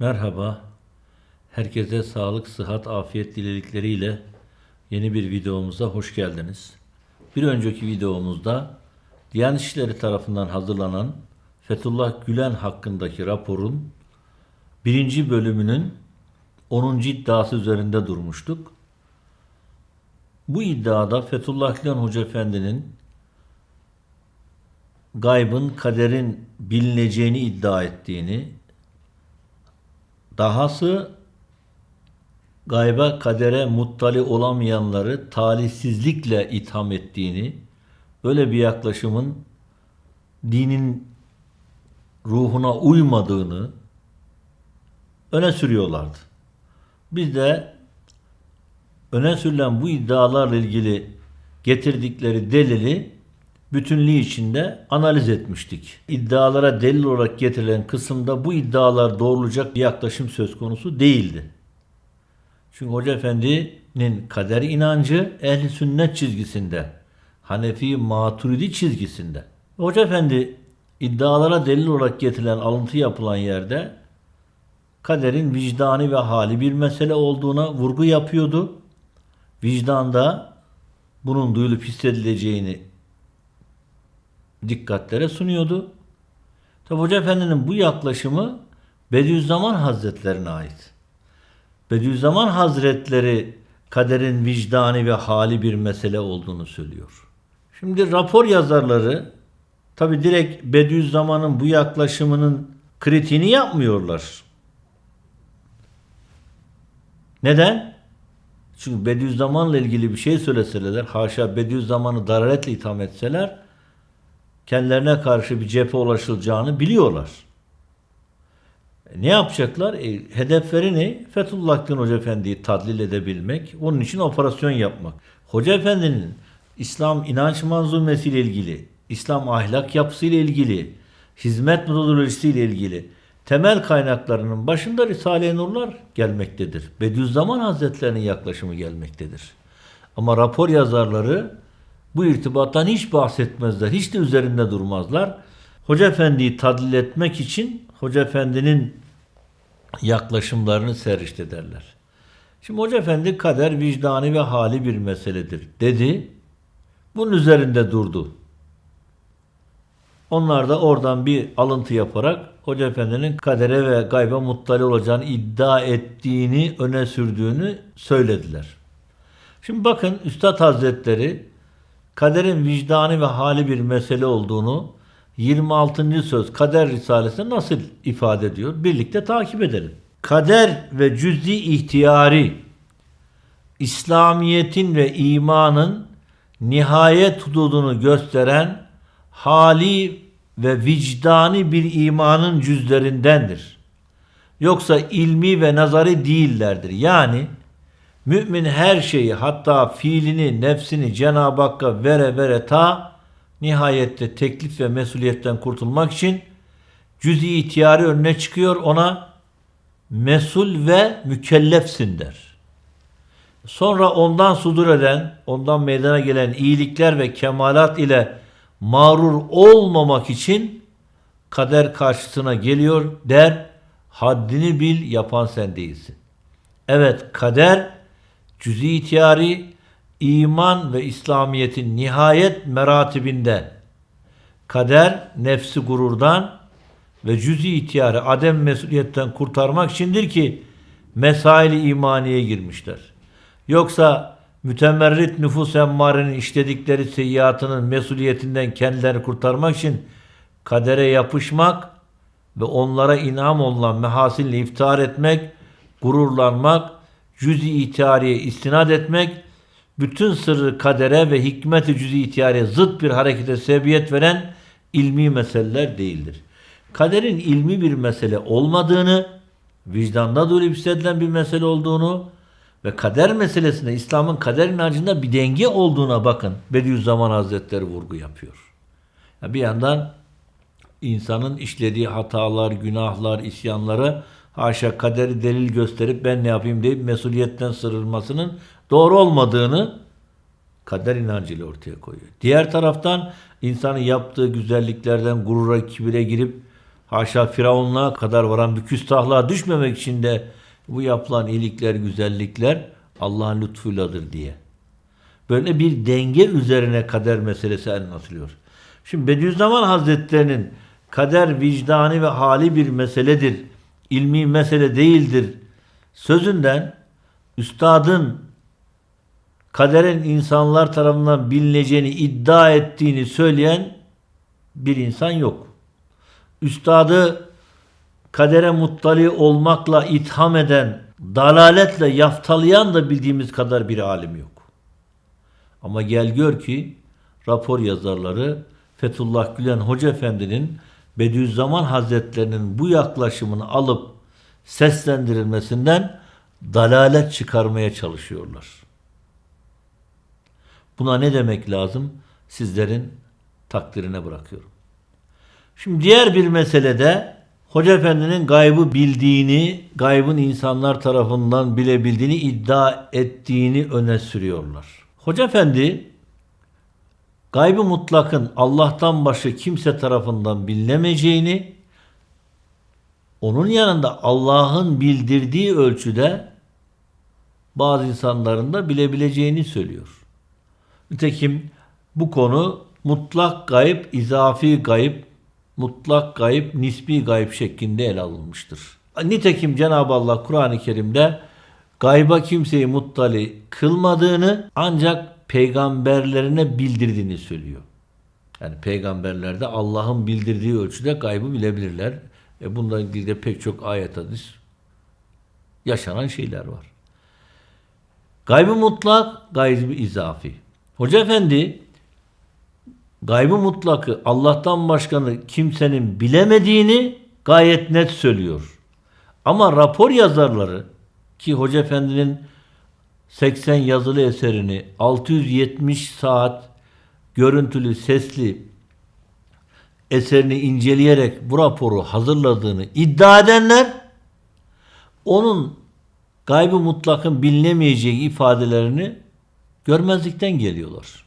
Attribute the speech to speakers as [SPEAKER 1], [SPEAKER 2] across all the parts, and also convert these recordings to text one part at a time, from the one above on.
[SPEAKER 1] Merhaba. Herkese sağlık, sıhhat, afiyet diledikleriyle yeni bir videomuza hoş geldiniz. Bir önceki videomuzda Diyanet İşleri tarafından hazırlanan Fethullah Gülen hakkındaki raporun birinci bölümünün 10. iddiası üzerinde durmuştuk. Bu iddiada Fethullah Gülen Hoca Efendi'nin gaybın, kaderin bilineceğini iddia ettiğini, dahası gayba kadere muttali olamayanları talihsizlikle itham ettiğini, böyle bir yaklaşımın dinin ruhuna uymadığını öne sürüyorlardı. Biz de öne sürülen bu iddialarla ilgili getirdikleri delili bütünlüğü içinde analiz etmiştik. İddialara delil olarak getirilen kısımda bu iddialar doğrulacak bir yaklaşım söz konusu değildi. Çünkü Hoca Efendi'nin kader inancı ehli sünnet çizgisinde, Hanefi Maturidi çizgisinde. Hoca Efendi iddialara delil olarak getirilen alıntı yapılan yerde kaderin vicdani ve hali bir mesele olduğuna vurgu yapıyordu. Vicdanda bunun duyulup hissedileceğini dikkatlere sunuyordu. Tabi Hoca Efendi'nin bu yaklaşımı Bediüzzaman Hazretlerine ait. Bediüzzaman Hazretleri kaderin vicdani ve hali bir mesele olduğunu söylüyor. Şimdi rapor yazarları tabi direkt Bediüzzaman'ın bu yaklaşımının kritiğini yapmıyorlar. Neden? Çünkü Bediüzzaman'la ilgili bir şey söyleseler, haşa Bediüzzaman'ı dararetle itham etseler, kendilerine karşı bir cephe ulaşılacağını biliyorlar. E, ne yapacaklar? E, hedefleri ne? Fethullah Gülen Hoca Efendi'yi tadlil edebilmek, onun için operasyon yapmak. Hoca Efendi'nin İslam inanç manzumesiyle ilgili, İslam ahlak yapısıyla ilgili, hizmet metodolojisiyle ilgili temel kaynaklarının başında Risale-i Nurlar gelmektedir. Bediüzzaman Hazretlerinin yaklaşımı gelmektedir. Ama rapor yazarları bu irtibattan hiç bahsetmezler. Hiç de üzerinde durmazlar. Hoca Efendi'yi tadlil etmek için Hoca Efendi'nin yaklaşımlarını serişt ederler. Şimdi Hoca Efendi kader vicdani ve hali bir meseledir dedi. Bunun üzerinde durdu. Onlar da oradan bir alıntı yaparak Hoca Efendi'nin kadere ve gayba muttali olacağını iddia ettiğini öne sürdüğünü söylediler. Şimdi bakın Üstad Hazretleri kaderin vicdani ve hali bir mesele olduğunu 26. söz Kader Risalesi'nde nasıl ifade ediyor? Birlikte takip edelim. Kader ve cüz'i ihtiyari İslamiyet'in ve imanın nihayet hududunu gösteren hali ve vicdani bir imanın cüzlerindendir. Yoksa ilmi ve nazari değillerdir. Yani mümin her şeyi hatta fiilini, nefsini Cenab-ı Hakk'a vere vere ta nihayette teklif ve mesuliyetten kurtulmak için cüz-i ihtiyarı önüne çıkıyor ona mesul ve mükellefsin der. Sonra ondan sudur eden, ondan meydana gelen iyilikler ve kemalat ile mağrur olmamak için kader karşısına geliyor der, haddini bil yapan sen değilsin. Evet kader cüz-i ihtiyari iman ve İslamiyet'in nihayet meratibinde kader nefsi gururdan ve cüz-i ihtiyarı adem mesuliyetten kurtarmak içindir ki mesaili imaniye girmişler. Yoksa mütemerrit nüfus emmarenin işledikleri seyyiatının mesuliyetinden kendilerini kurtarmak için kadere yapışmak ve onlara inam olunan mehasinle iftihar etmek, gururlanmak, cüz-i ihtiyariye istinad etmek, bütün sırrı kadere ve hikmet-i cüz-i ihtiyariye zıt bir harekete sebebiyet veren ilmi meseleler değildir. Kaderin ilmi bir mesele olmadığını, vicdanda duyulup hissedilen bir mesele olduğunu ve kader meselesinde İslam'ın kader inancında bir denge olduğuna bakın. Bediüzzaman Hazretleri vurgu yapıyor. Ya bir yandan insanın işlediği hatalar, günahlar, isyanları haşa kaderi delil gösterip ben ne yapayım deyip mesuliyetten sırılmasının doğru olmadığını kader inancıyla ortaya koyuyor. Diğer taraftan insanın yaptığı güzelliklerden gurura, kibire girip haşa firavunluğa kadar varan bir küstahlığa düşmemek için de bu yapılan iyilikler, güzellikler Allah'ın lütfuyladır diye. Böyle bir denge üzerine kader meselesi anlatılıyor. Şimdi Bediüzzaman Hazretlerinin kader vicdani ve hali bir meseledir, ilmi mesele değildir sözünden üstadın kaderin insanlar tarafından bilineceğini iddia ettiğini söyleyen bir insan yok. Üstadı kadere muttali olmakla itham eden, dalaletle yaftalayan da bildiğimiz kadar bir alim yok. Ama gel gör ki rapor yazarları Fethullah Gülen Hoca Efendi'nin Bediüzzaman Hazretlerinin bu yaklaşımını alıp seslendirilmesinden dalalet çıkarmaya çalışıyorlar. Buna ne demek lazım? Sizlerin takdirine bırakıyorum. Şimdi diğer bir meselede Hoca Efendi'nin gaybı bildiğini, gaybın insanlar tarafından bilebildiğini iddia ettiğini öne sürüyorlar. Hoca Efendi gaybı mutlakın Allah'tan başka kimse tarafından bilinemeyeceğini, onun yanında Allah'ın bildirdiği ölçüde bazı insanların da bilebileceğini söylüyor. Nitekim bu konu mutlak gayb, izafi gayb, mutlak gayb, nisbi gayb şeklinde ele alınmıştır. Nitekim Cenab-ı Allah Kur'an-ı Kerim'de gayba kimseyi muttali kılmadığını ancak peygamberlerine bildirdiğini söylüyor. Yani peygamberler de Allah'ın bildirdiği ölçüde gaybı bilebilirler. E bununla ilgili de pek çok ayet hadis yaşanan şeyler var. Gaybı mutlak, gaybı izafi. Hoca Efendi gaybı mutlakı Allah'tan başkanı kimsenin bilemediğini gayet net söylüyor. Ama rapor yazarları ki Hoca Efendi'nin 80 yazılı eserini 670 saat görüntülü sesli eserini inceleyerek bu raporu hazırladığını iddia edenler onun gaybı mutlakın bilinemeyeceği ifadelerini görmezlikten geliyorlar.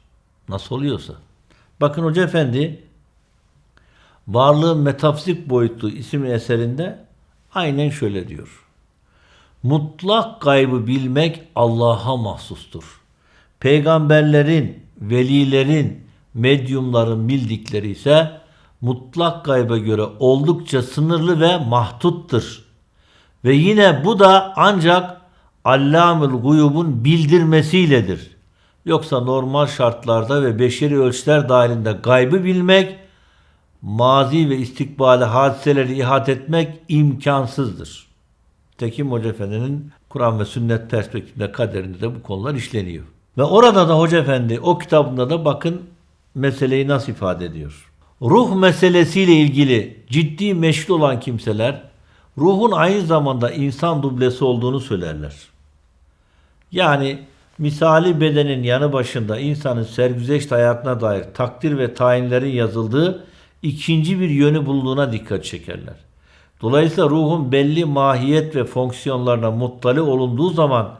[SPEAKER 1] Nasıl oluyorsa. Bakın Hoca Efendi Varlığın Metafizik Boyutu isimli eserinde aynen şöyle diyor. Mutlak gaybı bilmek Allah'a mahsustur. Peygamberlerin, velilerin, medyumların bildikleri ise mutlak gayba göre oldukça sınırlı ve mahduttur. Ve yine bu da ancak Allamül Guyub'un bildirmesiyledir. Yoksa normal şartlarda ve beşeri ölçüler dahilinde gaybı bilmek, mazi ve istikbali hadiseleri ihat etmek imkansızdır. Tekim Hoca Efendi'nin Kur'an ve sünnet perspektifinde kaderinde de bu konular işleniyor. Ve orada da Hoca Efendi o kitabında da bakın meseleyi nasıl ifade ediyor. Ruh meselesiyle ilgili ciddi meşgul olan kimseler ruhun aynı zamanda insan dublesi olduğunu söylerler. Yani misali bedenin yanı başında insanın sergüzeşt hayatına dair takdir ve tayinlerin yazıldığı ikinci bir yönü bulduğuna dikkat çekerler. Dolayısıyla ruhun belli mahiyet ve fonksiyonlarına muttali olunduğu zaman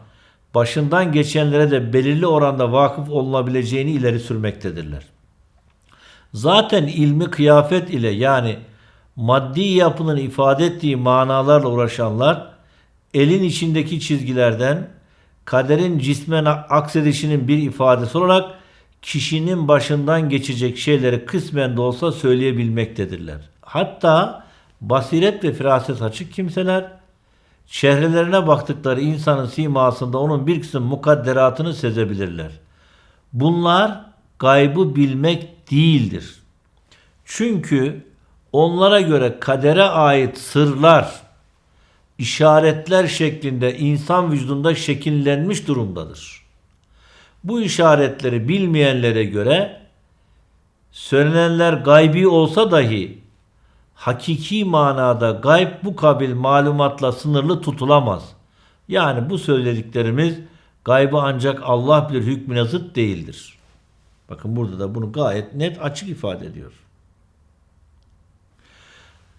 [SPEAKER 1] başından geçenlere de belirli oranda vakıf olunabileceğini ileri sürmektedirler. Zaten ilmi kıyafet ile yani maddi yapının ifade ettiği manalarla uğraşanlar elin içindeki çizgilerden kaderin cismen aksedişinin bir ifadesi olarak kişinin başından geçecek şeyleri kısmen de olsa söyleyebilmektedirler. Hatta basiret ve firaset açık kimseler çehrelerine baktıkları insanın simasında onun bir kısım mukadderatını sezebilirler. Bunlar gaybı bilmek değildir. Çünkü onlara göre kadere ait sırlar, işaretler şeklinde insan vücudunda şekillenmiş durumdadır. Bu işaretleri bilmeyenlere göre söylenenler gaybi olsa dahi hakiki manada gayb bu kabil malumatla sınırlı tutulamaz. Yani bu söylediklerimiz gaybı ancak Allah bilir hükmüne zıt değildir. Bakın burada da bunu gayet net açık ifade ediyor.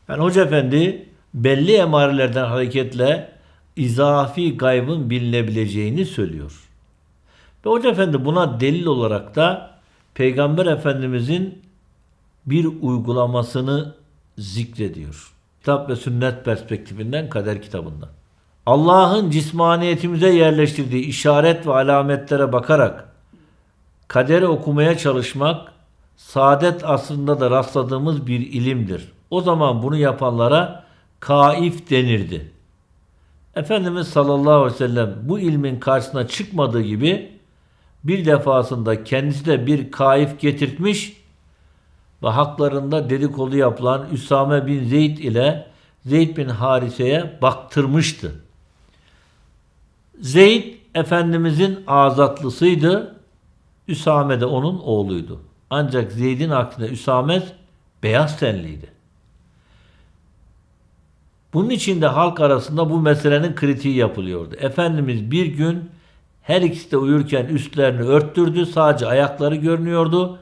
[SPEAKER 1] Yani Hoca Efendi belli emarelerden hareketle izafi gaybın bilinebileceğini söylüyor. Ve Hoca Efendi buna delil olarak da Peygamber Efendimizin bir uygulamasını zikrediyor. Kitap ve sünnet perspektifinden kader kitabından. Allah'ın cismaniyetimize yerleştirdiği işaret ve alametlere bakarak kaderi okumaya çalışmak saadet asrında da rastladığımız bir ilimdir. O zaman bunu yapanlara kaif denirdi. Efendimiz sallallahu aleyhi ve sellem bu ilmin karşısına çıkmadığı gibi bir defasında kendisi de bir kaif getirtmiş ve haklarında dedikodu yapılan Üsame bin Zeyd ile Zeyd bin Harise'ye baktırmıştı. Zeyd Efendimizin azatlısıydı. Üsame de onun oğluydu. Ancak Zeyd'in aksine Üsame beyaz tenliydi. Bunun için de halk arasında bu meselenin kritiği yapılıyordu. Efendimiz bir gün her ikisi de uyurken üstlerini örttürdü. Sadece ayakları görünüyordu.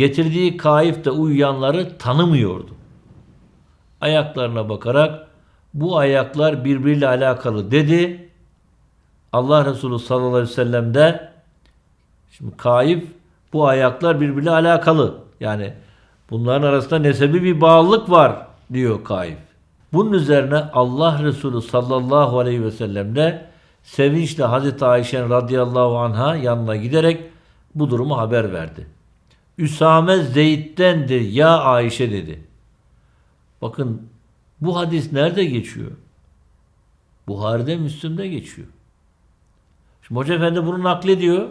[SPEAKER 1] Getirdiği kaif de uyuyanları tanımıyordu. Ayaklarına bakarak bu ayaklar birbiriyle alakalı dedi. Allah Resulü sallallahu aleyhi ve sellem de şimdi kaif bu ayaklar birbiriyle alakalı. Yani bunların arasında nesebi bir bağlılık var diyor kaif. Bunun üzerine Allah Resulü sallallahu aleyhi ve sellem de sevinçle Hazreti Ayşe'nin radıyallahu anha yanına giderek bu durumu haber verdi. Üsame Zeyd'dendir ya Ayşe dedi. Bakın bu hadis nerede geçiyor? Buhari'de Müslüm'de geçiyor. Şimdi Hoca Efendi bunu naklediyor.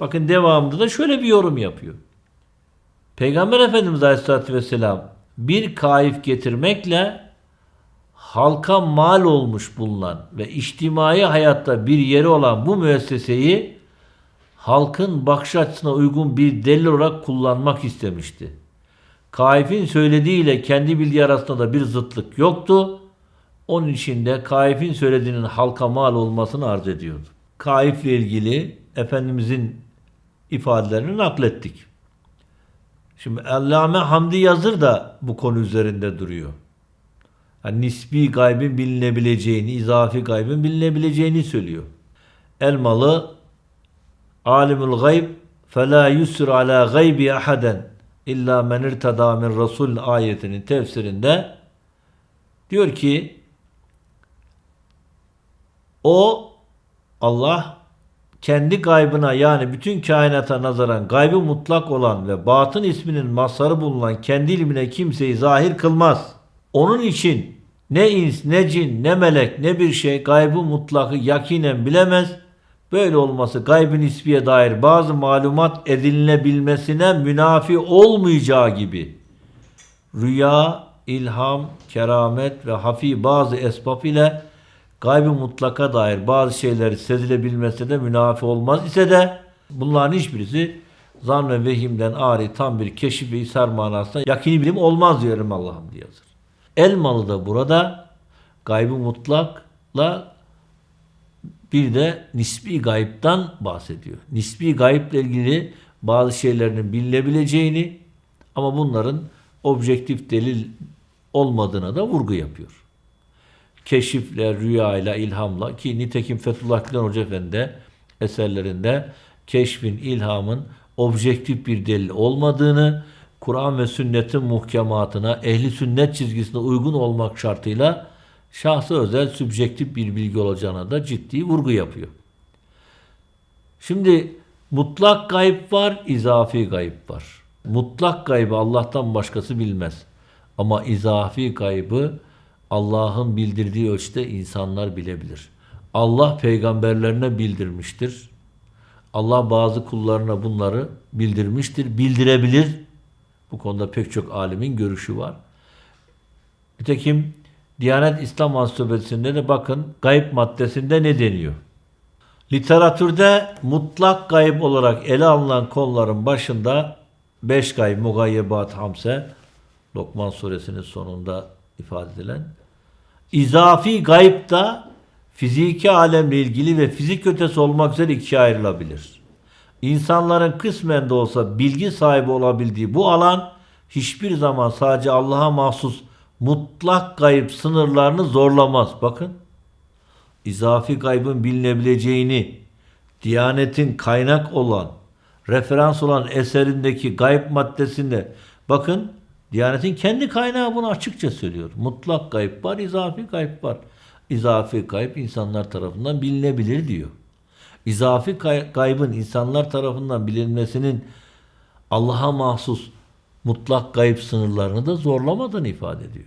[SPEAKER 1] Bakın devamında da şöyle bir yorum yapıyor. Peygamber Efendimiz Aleyhisselatü Vesselam bir kaif getirmekle halka mal olmuş bulunan ve içtimai hayatta bir yeri olan bu müesseseyi halkın bakış açısına uygun bir delil olarak kullanmak istemişti. Kaif'in söylediğiyle kendi bildiği arasında da bir zıtlık yoktu. Onun için de Kaif'in söylediğinin halka mal olmasını arz ediyordu. Kaif'le ilgili Efendimizin ifadelerini naklettik. Şimdi Allame Hamdi Yazır da bu konu üzerinde duruyor. Yani nisbi gaybın bilinebileceğini, izafi gaybın bilinebileceğini söylüyor. Elmalı alimul gayb fela yusr ala gaybi ahaden illa men irtada min rasul ayetinin tefsirinde diyor ki o Allah kendi gaybına yani bütün kainata nazaran gaybı mutlak olan ve batın isminin mazharı bulunan kendi ilmine kimseyi zahir kılmaz. Onun için ne ins, ne cin, ne melek, ne bir şey gaybı mutlakı yakinen bilemez. Böyle olması gaybın ismiye dair bazı malumat edinilebilmesine münafi olmayacağı gibi rüya, ilham, keramet ve hafi bazı esbab ile gaybı mutlaka dair bazı şeyleri sezilebilmesine de münafi olmaz ise de bunların hiçbirisi zan ve vehimden ari tam bir keşif ve ishar manasında yakini bilim olmaz diyorum Allah'ım diye yazır. Elmalı da burada gaybı mutlakla bir de nisbi gayipten bahsediyor. Nisbi gayiple ilgili bazı şeylerin bilinebileceğini ama bunların objektif delil olmadığına da vurgu yapıyor. Keşifle, rüyayla, ilhamla ki nitekim Fethullah Gülen Hoca Efendi eserlerinde keşfin, ilhamın objektif bir delil olmadığını, Kur'an ve sünnetin muhkematına, ehli sünnet çizgisine uygun olmak şartıyla şahsı özel sübjektif bir bilgi olacağına da ciddi vurgu yapıyor. Şimdi mutlak gayb var, izafi gayb var. Mutlak gaybı Allah'tan başkası bilmez. Ama izafi gaybı Allah'ın bildirdiği ölçüde insanlar bilebilir. Allah peygamberlerine bildirmiştir. Allah bazı kullarına bunları bildirmiştir, bildirebilir. Bu konuda pek çok alimin görüşü var. Nitekim Diyanet İslam Ansiklopedisi'nde de bakın gayb maddesinde ne deniyor? Literatürde mutlak gayb olarak ele alınan konuların başında beş gayb, mugayyebat, hamse, Lokman suresinin sonunda ifade edilen. İzafi gayb da fiziki alemle ilgili ve fizik ötesi olmak üzere ikiye ayrılabilir. İnsanların kısmen de olsa bilgi sahibi olabildiği bu alan hiçbir zaman sadece Allah'a mahsus mutlak gayb sınırlarını zorlamaz. Bakın izafi gaybın bilinebileceğini Diyanetin kaynak olan, referans olan eserindeki gayb maddesinde bakın Diyanetin kendi kaynağı bunu açıkça söylüyor. Mutlak gayb var, izafi gayb var. İzafi gayb insanlar tarafından bilinebilir diyor. İzafi gay- gaybın insanlar tarafından bilinmesinin Allah'a mahsus mutlak gayb sınırlarını da zorlamadan ifade ediyor.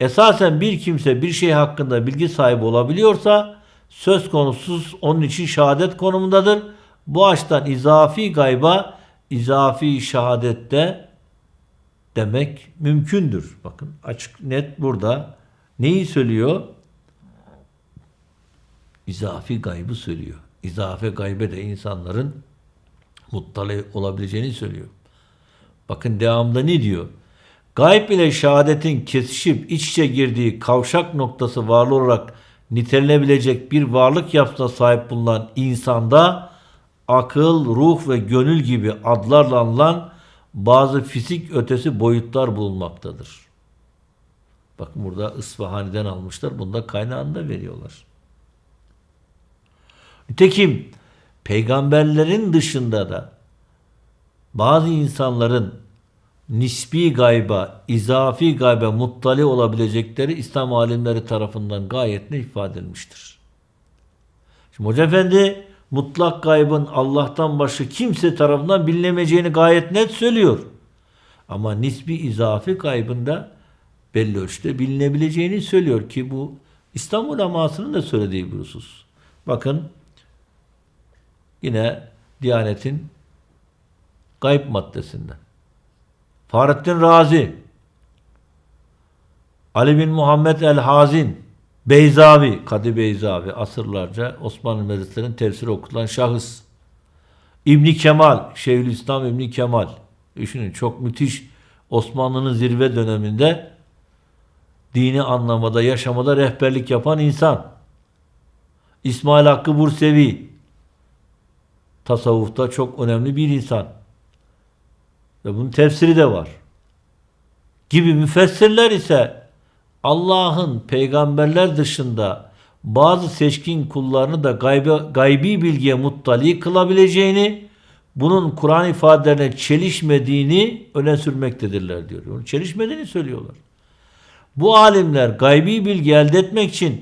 [SPEAKER 1] Esasen bir kimse bir şey hakkında bilgi sahibi olabiliyorsa söz konusuz onun için şehadet konumundadır. Bu açıdan izafi gayba izafi şehadette demek mümkündür. Bakın açık net burada neyi söylüyor? İzafi gaybı söylüyor. İzafe gaybe de insanların muttali olabileceğini söylüyor. Bakın devamında ne diyor? Gayb ile şehadetin kesişip iç içe girdiği kavşak noktası varlığı olarak nitelenebilecek bir varlık yapısına sahip bulunan insanda akıl, ruh ve gönül gibi adlarla anılan bazı fizik ötesi boyutlar bulunmaktadır. Bakın burada İsfahani'den almışlar. Bunda kaynağını da veriyorlar. Nitekim peygamberlerin dışında da bazı insanların nispi gayba, izafi gayba muttali olabilecekleri İslam alimleri tarafından gayet ne ifade edilmiştir. Şimdi Hoca Efendi mutlak gaybın Allah'tan başka kimse tarafından bilinemeyeceğini gayet net söylüyor. Ama nisbi izafi gaybında belli ölçüde bilinebileceğini söylüyor ki bu İslam ulemasının da söylediği bir husus. Bakın yine Diyanet'in gayb maddesinden. Fahrettin Razi, Ali bin Muhammed el-Hazin, Beyzavi, Kadı Beyzavi, asırlarca Osmanlı medreselerin tefsiri okutulan şahıs. İbni Kemal, Şeyhülislam İbni Kemal, düşünün çok müthiş Osmanlı'nın zirve döneminde dini anlamada, yaşamada rehberlik yapan insan. İsmail Hakkı Bursevi, tasavvufta çok önemli bir insan. Ve bunun tefsiri de var. Gibi müfessirler ise Allah'ın peygamberler dışında bazı seçkin kullarını da gaybi, gaybi bilgiye muttali kılabileceğini, bunun Kur'an ifadelerine çelişmediğini öne sürmektedirler diyor. Onu çelişmediğini söylüyorlar. Bu alimler gaybi bilgi elde etmek için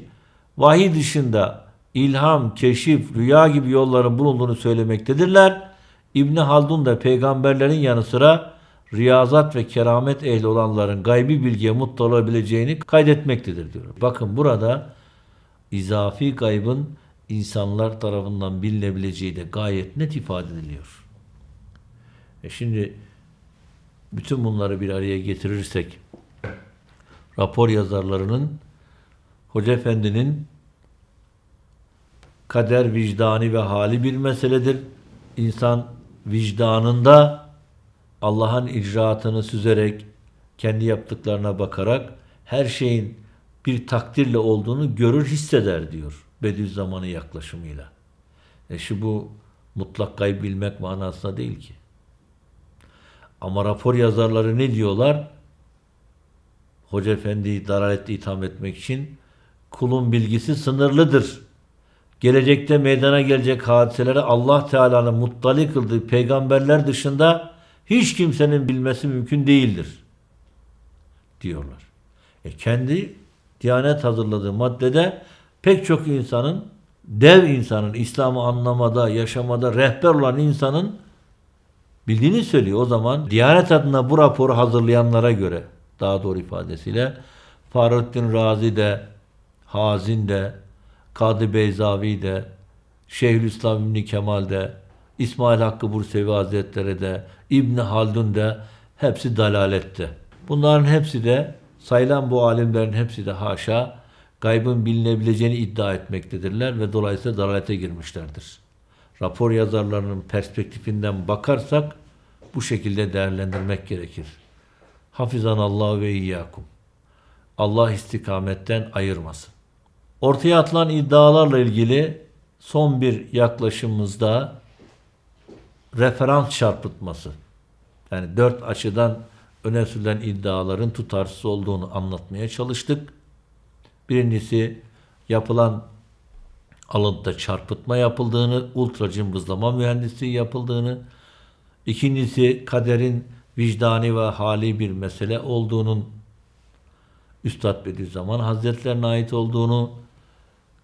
[SPEAKER 1] vahiy dışında ilham, keşif, rüya gibi yolların bulunduğunu söylemektedirler. İbni Haldun da peygamberlerin yanı sıra riyazat ve keramet ehli olanların gaybi bilgiye mutlu olabileceğini kaydetmektedir diyor. Bakın burada izafi gaybın insanlar tarafından bilinebileceği de gayet net ifade ediliyor. E şimdi bütün bunları bir araya getirirsek rapor yazarlarının Hoca Efendi'nin kader vicdani ve hali bir meseledir. İnsan vicdanında Allah'ın icraatını süzerek, kendi yaptıklarına bakarak her şeyin bir takdirle olduğunu görür, hisseder diyor Bediüzzaman'ın yaklaşımıyla. E şu bu mutlak gayb bilmek manasında değil ki. Ama rapor yazarları ne diyorlar? Hoca Efendi'yi daraletle itham etmek için kulun bilgisi sınırlıdır. Gelecekte meydana gelecek hadiselere Allah Teala'nın muttali kıldığı peygamberler dışında hiç kimsenin bilmesi mümkün değildir. Diyorlar. E kendi Diyanet hazırladığı maddede pek çok insanın, dev insanın, İslam'ı anlamada, yaşamada rehber olan insanın bildiğini söylüyor. O zaman Diyanet adına bu raporu hazırlayanlara göre daha doğru ifadesiyle Fahrettin Razi de, Hazin de, Kadı Beyzavi de, Şeyhülislam İbni Kemal de, İsmail Hakkı Bursevi Hazretleri de, İbni Haldun de hepsi dalalette. Bunların hepsi de sayılan bu alimlerin hepsi de haşa gaybın bilinebileceğini iddia etmektedirler ve dolayısıyla dalalete girmişlerdir. Rapor yazarlarının perspektifinden bakarsak bu şekilde değerlendirmek gerekir. Hafizan Allah ve iyyakum. Allah istikametten ayırmasın. Ortaya atılan iddialarla ilgili son bir yaklaşımımızda referans çarpıtması. Yani dört açıdan öne sürülen iddiaların tutarsız olduğunu anlatmaya çalıştık. Birincisi yapılan alıntıda çarpıtma yapıldığını, ultra cımbızlama mühendisliği yapıldığını, ikincisi kaderin vicdani ve hali bir mesele olduğunun Üstad Bediüzzaman Hazretlerine ait olduğunu,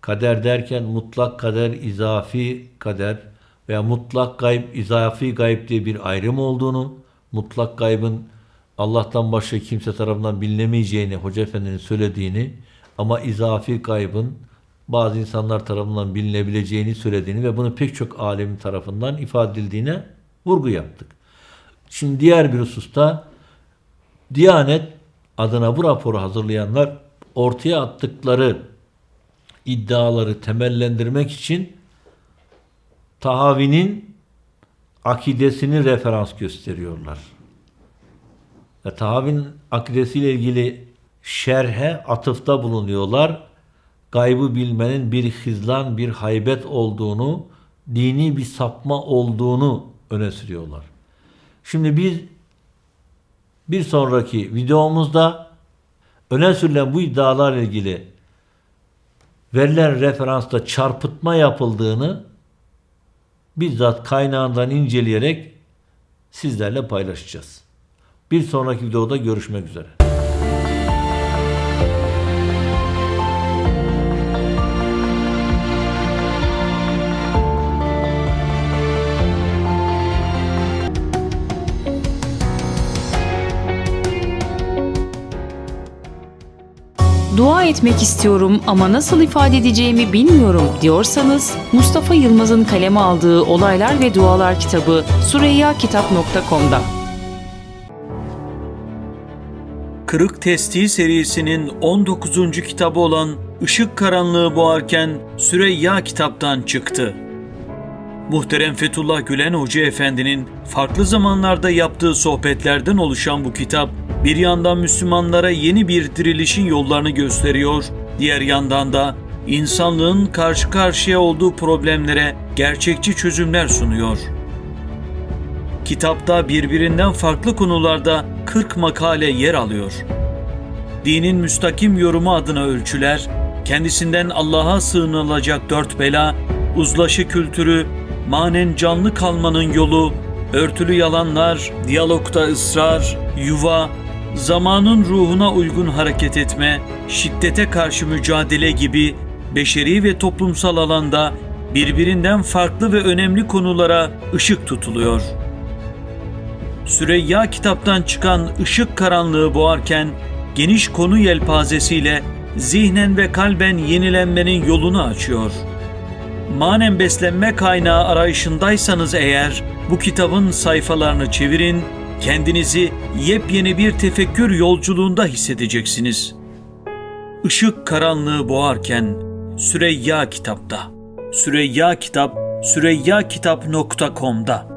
[SPEAKER 1] kader derken mutlak kader, izafi kader veya mutlak gayb, izafi gayb diye bir ayrım olduğunu, mutlak gaybın Allah'tan başka kimse tarafından bilinemeyeceğini Hoca Efendi'nin söylediğini ama izafi gaybın bazı insanlar tarafından bilinebileceğini söylediğini ve bunu pek çok alemin tarafından ifade edildiğine vurgu yaptık. Şimdi diğer bir hususta Diyanet adına bu raporu hazırlayanlar ortaya attıkları iddiaları temellendirmek için Tahavi'nin akidesini referans gösteriyorlar. Ve Tahavi'nin akidesiyle ilgili şerhe atıfta bulunuyorlar. Gaybı bilmenin bir hizlan, bir haybet olduğunu, dini bir sapma olduğunu öne sürüyorlar. Şimdi biz bir sonraki videomuzda öne sürülen bu iddialarla ilgili verilen referansta çarpıtma yapıldığını bizzat kaynağından inceleyerek sizlerle paylaşacağız. Bir sonraki videoda görüşmek üzere.
[SPEAKER 2] Dua etmek istiyorum ama nasıl ifade edeceğimi bilmiyorum diyorsanız Mustafa Yılmaz'ın kaleme aldığı Olaylar ve Dualar kitabı süreyyakitap.com'da.
[SPEAKER 3] Kırık Testi serisinin 19. kitabı olan Işık Karanlığı Boğarken Süreyya kitaptan çıktı. Muhterem Fethullah Gülen Hoca Efendi'nin farklı zamanlarda yaptığı sohbetlerden oluşan bu kitap, bir yandan Müslümanlara yeni bir dirilişin yollarını gösteriyor, diğer yandan da insanlığın karşı karşıya olduğu problemlere gerçekçi çözümler sunuyor. Kitapta birbirinden farklı konularda 40 makale yer alıyor. Dinin müstakim yorumu adına ölçüler, kendisinden Allah'a sığınılacak dört bela, uzlaşı kültürü, manen canlı kalmanın yolu, örtülü yalanlar, diyalogta ısrar, yuva, zamanın ruhuna uygun hareket etme, şiddete karşı mücadele gibi beşeri ve toplumsal alanda birbirinden farklı ve önemli konulara ışık tutuluyor. Süreyya kitaptan çıkan ışık karanlığı boğarken geniş konu yelpazesiyle zihnen ve kalben yenilenmenin yolunu açıyor. Manen beslenme kaynağı arayışındaysanız eğer bu kitabın sayfalarını çevirin, kendinizi yepyeni bir tefekkür yolculuğunda hissedeceksiniz. Işık karanlığı boğarken Süreyya kitapta. Süreyya kitap süreyyakitap.com'da.